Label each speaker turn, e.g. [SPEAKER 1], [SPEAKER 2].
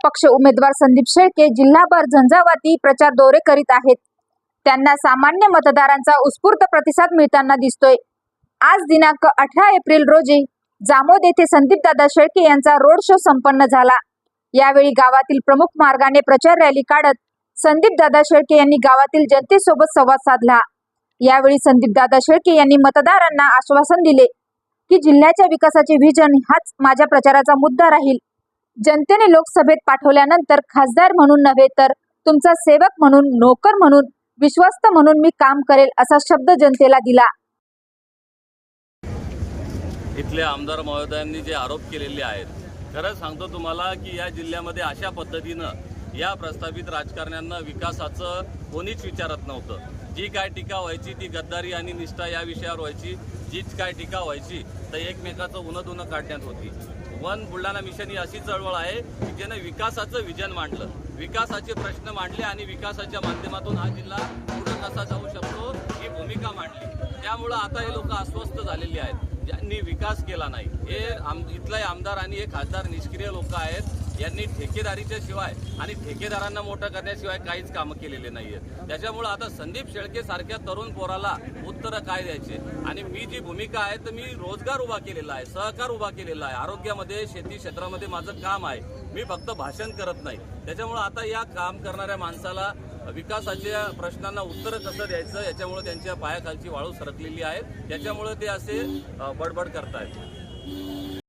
[SPEAKER 1] अपक्ष उमेदवार संदीप शेळके जिल्हाभर झंझावाती प्रचार दौरे करीत आहेत. त्यांना सामान्य मतदारांचा उत्स्फूर्त प्रतिसाद मिळताना दिसतोय. आज दिनांक अठरा एप्रिल रोजी जामोद येथे संदीपदादा शेळके यांचा रोड शो संपन्न झाला. यावेळी गावातील प्रमुख मार्गाने प्रचार रॅली काढत संदीपदादा शेळके यांनी गावातील जनतेसोबत संवाद साधला. यावेळी संदीपदादा शेळके यांनी मतदारांना आश्वासन दिले की जिल्ह्याच्या विकासाचे व्हिजन हाच माझ्या प्रचाराचा मुद्दा राहील. जनतेने लोकसभेत पाठवल्यानंतर खासदार म्हणून नव्हे तर तुमचा सेवक म्हणून नोकर म्हणून विश्वस्त म्हणून मी काम करेल असा शब्द जनतेला दिला.
[SPEAKER 2] इथले आमदार महोदयांनी जे आरोप केलेले आहेत खरं सांगतो तुम्हाला की या जिल्ह्यामध्ये अशा पद्धतीनं या प्रस्थापित राजकारण्यांना विकासाचं कोणीच विचारत नव्हतं. जी काय टीका व्हायची ती गद्दारी आणि निष्ठा या विषयावर व्हायची. जीच काय टीका व्हायची तर एकमेकाचं उन्हं धुनं काढण्यात होती. वन बुलढाणा मिशन ही अशी चळवळ आहे की ज्यानं विकासाचं विजन मांडलं. विकासाचे प्रश्न मांडले आणि विकासाच्या माध्यमातून हा जिल्हा पुढे कसा जाऊ शकतो ही भूमिका मांडली. त्यामुळं आता हे लोक अस्वस्थ झालेले आहेत. ज्यांनी विकास केला नाही हे आम इथले आमदार आणि हे खासदार निष्क्रिय लोक आहेत. यांनी ठेकेदारीच्या शिवाय आणि ठेकेदारांना मोठं करण्याशिवाय काहीच कामं केलेले नाही आहेत त्याच्यामुळं आता संदीप शेळके सारख्या तरुण पोराला उत्तरं काय द्यायचे? आणि मी जी भूमिका आहे तर मी रोजगार उभा केलेला आहे सहकार उभा केलेला आहे. आरोग्यामध्ये शेती क्षेत्रामध्ये माझं काम आहे. मी फक्त भाषण करत नाही. त्याच्यामुळं आता या काम करणाऱ्या माणसाला विकासाच्या प्रश्नांना उत्तरं कसं द्यायचं याच्यामुळे त्यांच्या पायाखालची वाळू सरकलेली आहे त्याच्यामुळे ते असे बडबड करतायत.